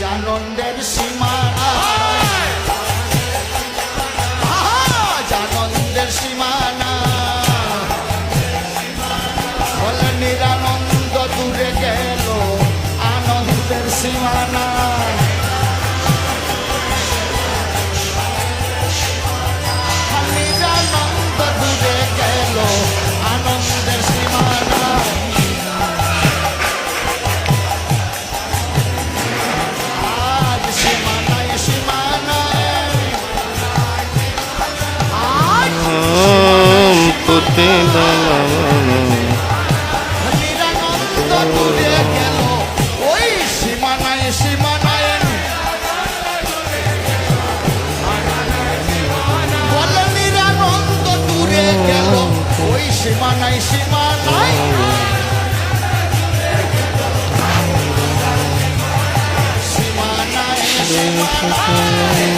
জানন্দের সীমা জানন্দের সীমা বলে নিরানন্দ দূরে গেল আনন্দের সীমানা দেনা সীমানাই সীমানাই সীমানাই সীমানাই